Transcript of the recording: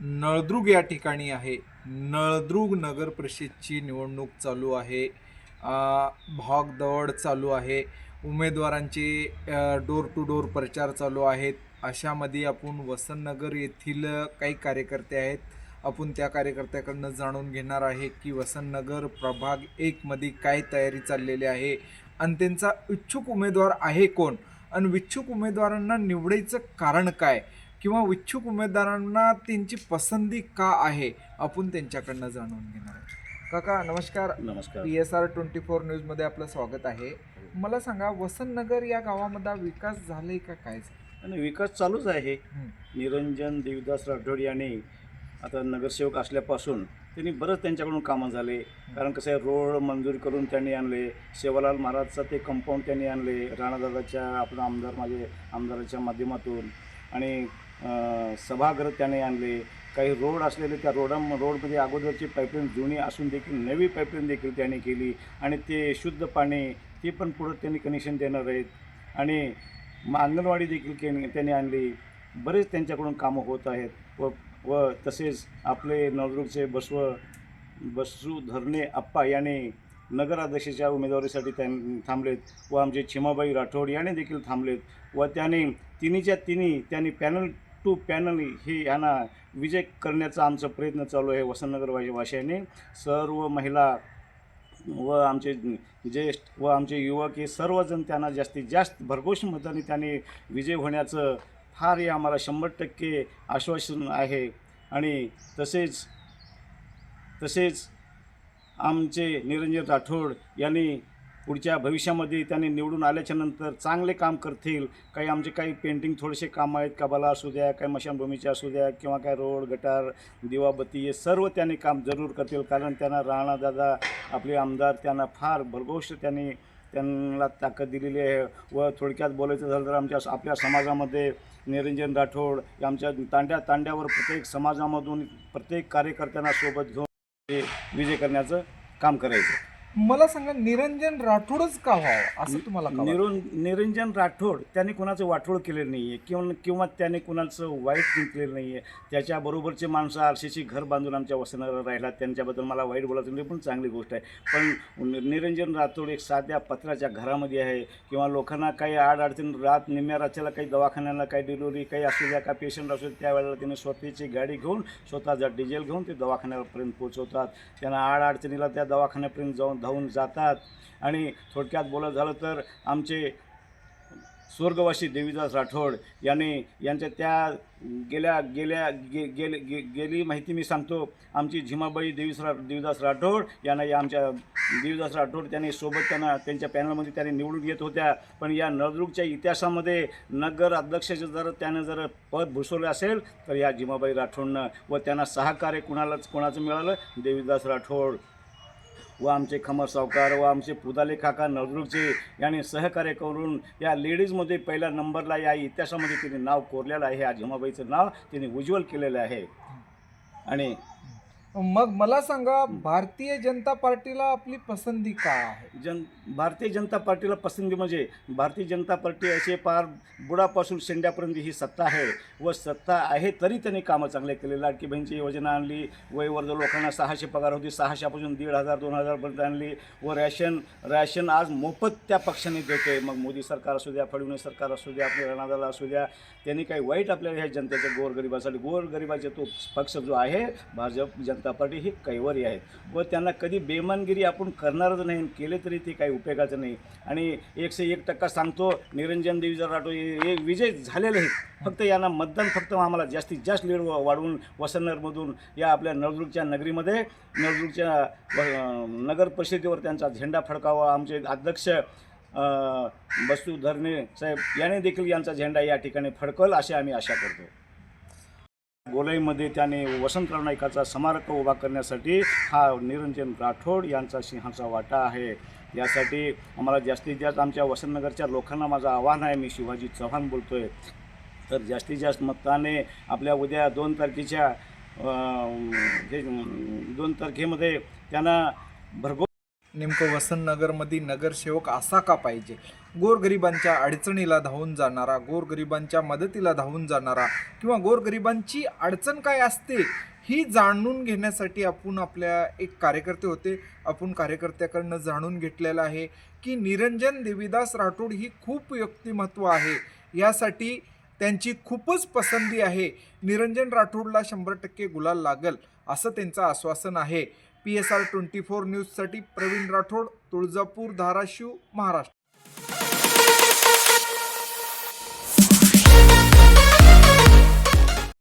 नळदुर्ग या ठिकाणी आहे. नळदुर्ग नगर परिषदची निवडणूक चालू आहे. भागदौड भाग चालू आहे. उमेदवारांचे डोर टू डोर प्रचार चालू आहेत. अशामध्ये आपण वसंतनगर येथील काही कार्यकर्ते आहेत. आपण त्या कार्यकर्त्याकडनं जाणून घेणार आहे की वसंतनगर प्रभाग एकमध्ये काय तयारी चाललेली आहे आणि त्यांचा इच्छुक उमेदवार आहे कोण? आणि इच्छुक उमेदवारांना निवडायचं कारण काय? किंवा इच्छुक उमेदवारांना त्यांची पसंती का आहे आपण त्यांच्याकडनं जाणून घेणार काका नमस्कार. नमस्कार. P S R twenty four न्यूजमध्ये आपलं स्वागत आहे. मला सांगा वसंतनगर या गावामध्ये विकास झाले का काय? आणि विकास चालूच आहे. निरंजन देवदास राठोड यांनी आता नगरसेवक असल्यापासून त्यांनी बरंच त्यांच्याकडून कामं झाले. कारण कसं आहे रोड मंजूर करून त्यांनी आणले. सेवालाल महाराजचं ते कंपाऊंड त्यांनी आणले. राणादादाच्या आपलं आमदार माझे आमदाराच्या माध्यमातून. आणि सभागृह त्याने आणले. काही रोड असलेले त्या रोडा रोडमध्ये अगोदरची पाईपलाईन जुनी असून देखील नवी पाईपलाईन देखील त्याने केली. आणि ते शुद्ध पाणी ते पण पुढं त्यांनी कनेक्शन देणार आहेत. आणि मग अंगणवाडी देखील के त्यांनी आणली. बरेच त्यांच्याकडून कामं होत आहेत. व व तसेच आपले नवदुर्गचे बसव बसू धरणे आप्पा याने नगराध्यक्षाच्या उमेदवारीसाठी त्यां थांबलेत. व आमचे छिमाबाई राठोड याने देखील थांबलेत. व त्याने तिन्हीच्या तिन्ही त्यांनी पॅनल टू पॅनल हे यांना विजय करण्याचा आमचा प्रयत्न चालू आहे वसंतनगर वाशियाने. सर्व महिला व आमचे ज्येष्ठ व आमचे युवक हे सर्वजण त्यांना जास्तीत जास्त भरघोष मताने त्याने विजय होण्याचं फार हे आम्हाला शंभर टक्के आश्वासन आहे. आणि तसेच तसेच आमचे निरंजन राठोड यांनी पुढच्या भविष्यामध्ये त्यांनी निवडून आल्याच्यानंतर चांगले काम करतील. काही आमचे काही पेंटिंग थोडेसे काम आहेत कबाला असू द्या काही मशानभूमीचे असू द्या किंवा काय रोड गटार दिवाबत्ती हे सर्व त्याने काम जरूर करतील. कारण त्यांना राणादादा आपले आमदार त्यांना फार भरघोष त्यांनी त्यांना ताकद दिलेली आहे. व थोडक्यात बोलायचं झालं तर आमच्या आपल्या समाजामध्ये निरंजन राठोड आमच्या तांड्या तांड्यावर प्रत्येक समाजामधून प्रत्येक कार्यकर्त्यांना सोबत घेऊन ते विजय करण्याचं काम करायचं. मला सांगा निरंजन राठोडच का व्हावं? असं तुम्हाला का वाटतं? निरुन निरंजन राठोड त्यांनी कोणाचं वाटोळ केलेलं नाही आहे किंवा किंवा त्याने कुणाचं वाईट जिंकलेलं नाही आहे त्याच्याबरोबरचे माणसं आरशीची घर बांधून आमच्या वसनाला राहिला त्यांच्याबद्दल मला वाईट बोलायचं नाही पण चांगली गोष्ट आहे. पण नि- निरंजन राठोड एक साध्या पत्राच्या घरामध्ये आहे. किंवा लोकांना काही आडअडचण रात निम्या रात्रीला काही दवाखान्याला काही डिलिव्हरी काही असू द्या काही पेशंट असू द्या त्यावेळेला त्याने स्वतःची गाडी घेऊन स्वतःचा डिझेल घेऊन ते दवाखान्यापर्यंत पोहोचवतात. त्यांना आडअडचणीला त्या दवाखान्यापर्यंत जाऊन धावून जातात. आणि थोडक्यात बोलत झालं तर आमचे स्वर्गवासी देवीदास राठोड यांनी यांच्या त्या गेल्या गेल्या गे गेले गे गेली माहिती मी सांगतो. आमची झिमाबाई देवीस रा देवीदास राठोड यांना या आमच्या देवीदास राठोड त्यांनी सोबत त्यांना त्यांच्या पॅनलमध्ये त्यांनी निवडून येत होत्या. पण या नळदुर्गच्या इतिहासामध्ये नगर अध्यक्षाचं जर त्यानं जर पद भूषवलं असेल तर या झिमाबाई राठोडनं व त्यांना सहकार्य कुणालाच कोणाचं मिळालं? देवीदास राठोड. व आमचे खमर सावकार व आमचे पुदाले काका नळदुर्गचे यांनी सहकार्य करून या लेडीजमध्ये पहिल्या नंबरला या इतिहासामध्ये तिने नाव कोरलेलं आहे. या झिमाबाईचं नाव तिने उज्ज्वल केलेलं आहे. आणि मग मला सांगा भारतीय जनता पार्टीला आपली पसंती का आहे? जन भारतीय जनता पार्टीला पसंती म्हणजे भारतीय जनता पार्टी असे पार बुडापासून शेंड्यापर्यंत ही सत्ता आहे व सत्ता आहे तरी त्यांनी कामं चांगले केले लाडकी बहिणीची योजना आणली वयवर्ध लोकांना सहाशे पगार होती सहाशेपासून दीड हजार दोन हजारपर्यंत आणली व रॅशन रॅशन आज मोफत त्या पक्षाने देते मग मोदी सरकार असू द्या फडणवीस सरकार असू द्या आपल्या रणादाला असू द्या त्यांनी काही वाईट आपल्याला ह्या जनतेच्या गोरगरिबासाठी गोरगरिबाचा तो पक्ष जो आहे भाजप जनता पार्टी ही कैवारी आहे व त्यांना कधी बेमानगिरी आपण करणारच नाही. केले तरी ते काही उपयोगाचं नाही. आणि एकशे एक टक्का सांगतो निरंजन देवीजर राठोड हे हे विजय झालेले आहेत. फक्त यांना मतदान फक्त आम्हाला जास्तीत जास्त लीड वाढवून वसंतनगरमधून या आपल्या नळदुर्गच्या नगरीमध्ये नळदुर्गच्या नगर परिषदेवर त्यांचा झेंडा फडकावा. आमचे अध्यक्ष अं, बसू धरणे साहेब याने देखील यांचा झेंडा या ठिकाणी फडकल अशी आम्ही आशा करतो. गोलाईमध्ये त्याने वसंतराव नाईकाचा स्मारक उभा करण्यासाठी हा निरंजन राठोड यांचा सिंहाचा वाटा आहे. यासाठी आम्हाला जास्तीत जास्त आमच्या वसंतनगरच्या लोकांना माझं आव्हान आहे. मी शिवाजी चव्हाण आहे तर जास्तीत जास्त मताने आपल्या उद्या दोन तारखेच्या दोन तारखेमध्ये त्यांना भरघोस नेमकं वसंतनगरमध्ये नगरसेवक असा का पाहिजे? गोरगरिबांच्या अडचणीला धावून जाणारा गोरगरिबांच्या मदतीला धावून जाणारा किंवा गोरगरिबांची अडचण काय असते ही जाणून घेण्यासाठी आपण आपल्या एक कार्यकर्ते होते. आपण कार्यकर्त्याकडनं जाणून घेतलेलं आहे की निरंजन देवीदास राठोड ही खूप व्यक्तिमत्व आहे. यासाठी त्यांची खूपच पसंती आहे. निरंजन राठोडला शंभर टक्के गुलाल लागल असं त्यांचं आश्वासन आहे. P S R twenty four न्यूजसाठी प्रवीण राठोड तुळजापूर धाराशिव महाराष्ट्र.